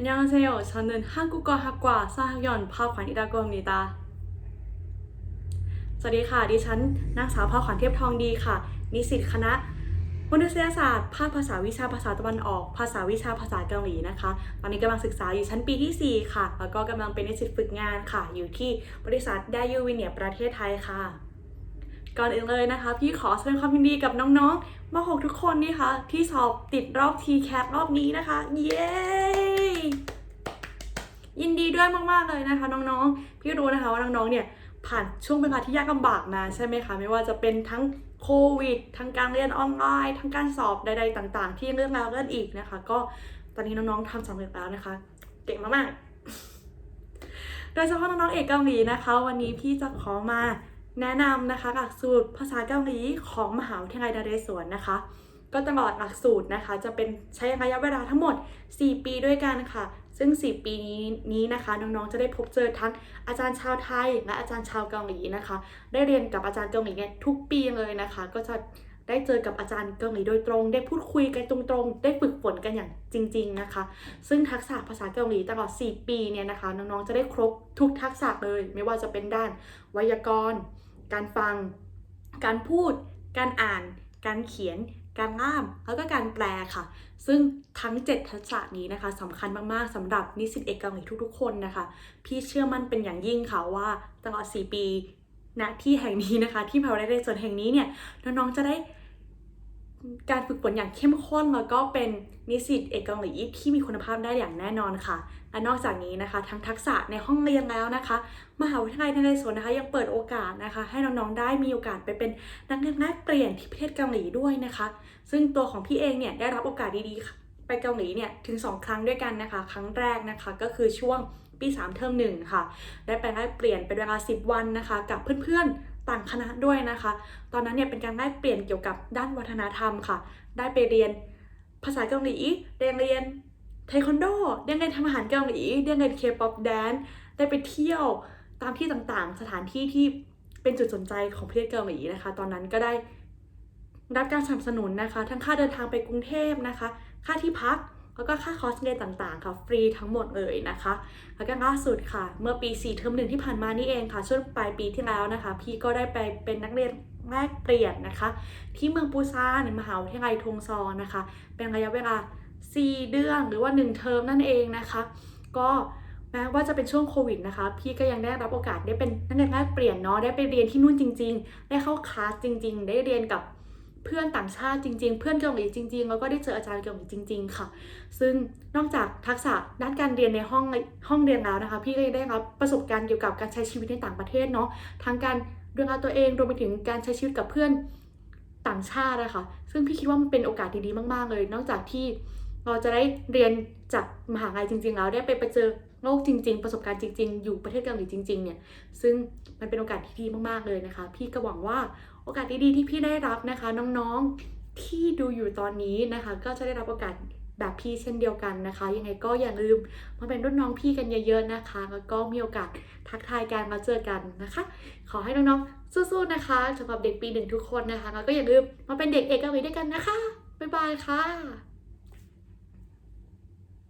안녕하세요. 저는 한국어학과 4학년 파관이라고 합니다. สวัสดีค่ะ ดิฉันนางสาวพาขวัญเทียบทองดีค่ะ นิสิตคณะมนุษยศาสตร์ ภาคภาษาวิชาภาษาตะวันออก ภาษาวิชาภาษาเกาหลีนะคะ ตอนนี้กำลังศึกษาอยู่ชั้นปีที่ 4 ค่ะ แล้วก็กำลังเป็นนิสิตฝึกงานค่ะ อยู่ที่บริษัทไดยูวิเนียประเทศไทยค่ะ ก่อนอื่นเลยนะคะ พี่ขอแสดงความยินดีกับน้องๆม .6 ทุกคนนี่ค่ะ ที่สอบติดรอบ TCAT รอบนี้นะคะ เย้ ยินดีด้วยมากๆเลยนะคะ น้องๆ พี่รู้นะคะว่าน้องๆเนี่ยผ่านช่วงเวลาที่ยากลำบากมาใช่ไหมคะไม่ว่าจะเป็นทั้งโควิดทั้งการเรียนออนไลน์ทั้งการสอบใด ๆ ต่าง ๆ ที่เรื่องราวเรื่องอีกนะคะ ก็ตอนนี้น้องๆทำสำเร็จแล้วนะคะ เก่งมากๆ โดยเฉพาะน้องๆเอกเกาหลีนะคะ วันนี้พี่จะขอมาแนะนำนะคะหลักสูตรภาษาเกาหลีของมหาวิทยาลัยนเรศวรนะคะ ก็ตลอดหลักสูตรนะคะ จะเป็นใช้ระยะเวลาทั้งหมด 4 ปีด้วยกันค่ะ ซึ่ง 4 ปีนี้นี้นะคะ น้องๆ จะได้พบเจอทั้งอาจารย์ชาวไทย และอาจารย์ชาวเกาหลีนะคะ ได้เรียนกับอาจารย์เกาหลีเนี่ยทุกปีเลยนะคะ ก็จะได้เจอกับอาจารย์เกาหลีโดยตรง ได้พูดคุยกันตรงๆ ได้ฝึกฝนกันอย่างจริง ๆนะคะ ซึ่งทักษะภาษาเกาหลีตลอด 4 ปีเนี่ยนะคะ น้องๆ จะได้ครบทุกทักษะเลย ไม่ว่าจะเป็นด้าน ไวยากรณ์ การฟัง การพูด การอ่าน การเขียน การล่าม แล้วก็การแปลค่ะ ซึ่งทั้ง 7 ทักษะนี้นะคะสำคัญมาก ๆสำหรับนิสิตเอกเกาหลีทุก ๆ คนนะคะ พี่เชื่อมั่นเป็นอย่างยิ่งค่ะว่าตลอด 4 ปีณที่แห่งนี้นะคะ ที่มหาวิทยาลัยส่วนแห่งนี้เนี่ยน้องๆจะได้ การฝึกฝนอย่างเข้มข้นแล้วก็เป็นนิสิตเอกเกาหลีที่มีคุณภาพได้อย่างแน่นอนค่ะ และนอกจากนี้นะคะ ทั้งทักษะในห้องเรียนแล้วนะคะ มหาวิทยาลัยนเรศวรนะคะ ยังเปิดโอกาสนะคะ ให้น้องๆได้มีโอกาสไปเป็นนักเรียนแลกเปลี่ยนที่ประเทศเกาหลีด้วยนะคะ ซึ่งตัวของพี่เองเนี่ยได้รับโอกาสดีๆ ไปเกาหลีเนี่ยถึง 2 ครั้งด้วยกันนะคะ ครั้งแรกนะคะ ก็คือช่วงปี3เทอมหนึ่งค่ะ ได้ไปแลกเปลี่ยนเป็นเวลา 10 วันนะคะ กับเพื่อนๆ ต่างคณะด้วยนะคะ ตอนนั้นเนี่ยเป็นการแลกเปลี่ยนเกี่ยวกับด้านวัฒนธรรมค่ะ ได้ไปเรียนภาษาเกาหลีได้เรียนเทควันโดได้เรียนทำอาหารเกาหลีได้เรียนเคป๊อปแดนได้ไปเที่ยวตามที่ต่างๆ สถานที่ที่เป็นจุดสนใจของประเทศเกาหลีนะคะ ตอนนั้นก็ได้รับการสนับสนุนนะคะ ทั้งค่าเดินทางไปกรุงเทพนะคะ ค่าที่พัก แล้วก็ค่าคอร์สเรียนต่างๆค่ะฟรีทั้งหมดเลยนะคะ แล้วก็ล่าสุดค่ะ เมื่อปี 4 เทอมหนึ่งที่ผ่านมานี่เองค่ะ ช่วงปลายปีที่แล้วนะคะ พี่ก็ได้ไปเป็นนักเรียนแลกเปลี่ยนนะคะ ที่เมืองปูซานในมหาวิทยาลัยทงซอนะคะ เป็นระยะเวลา 4 เดือนหรือว่า 1 เทอมนั่นเองนะคะ ก็แม้ว่าจะเป็นช่วงโควิดนะคะ พี่ก็ยังได้รับโอกาสได้เป็นนักเรียนแลกเปลี่ยนเนาะได้ไปเรียนที่นู่นจริง ๆ ได้เข้าคลาสจริง ๆ ได้เรียนกับ เพื่อนต่างชาติจริง ๆ เพื่อนเกาหลีจริง ๆ แล้วก็ได้เจออาจารย์เกาหลีจริง ๆ ค่ะ ซึ่งนอกจากทักษะด้านการเรียนในห้องห้องเรียนแล้วนะคะ พี่ก็ได้รับประสบการณ์เกี่ยวกับการใช้ชีวิตในต่างประเทศเนาะทั้งการเรียนรู้ตัวเองรวมไปถึงการใช้ชีวิตกับเพื่อนต่างชาตินะคะซึ่งพี่คิดว่ามันเป็นโอกาสดีๆมาก ๆ เลย นอกจากที่เราจะได้เรียนจากมหาลัยจริง ๆ แล้วได้ไปไปเจอ โลกจริง ๆ ประสบการณ์จริง ๆ อยู่ประเทศเกาหลีจริง ๆ เนี่ย ซึ่งมันเป็นโอกาสที่ดีมากๆเลยนะคะ พี่ก็หวังว่าโอกาสดีๆที่พี่ได้รับนะคะ น้องๆที่ดูอยู่ตอนนี้นะคะ ก็จะได้รับโอกาสแบบพี่เช่นเดียวกันนะคะ ยังไงก็อย่าลืมมาเป็นรุ่นน้องพี่กันเยอะๆนะคะ แล้วก็มีโอกาสทักทายกันมาเจอกันนะคะ ขอให้น้องๆสู้ๆนะคะสำหรับเด็กปีหนึ่งทุกคนนะคะแล้วก็อย่าลืมมาเป็นเด็กเอกเกาหลีด้วยกันนะคะบ๊ายบายค่ะ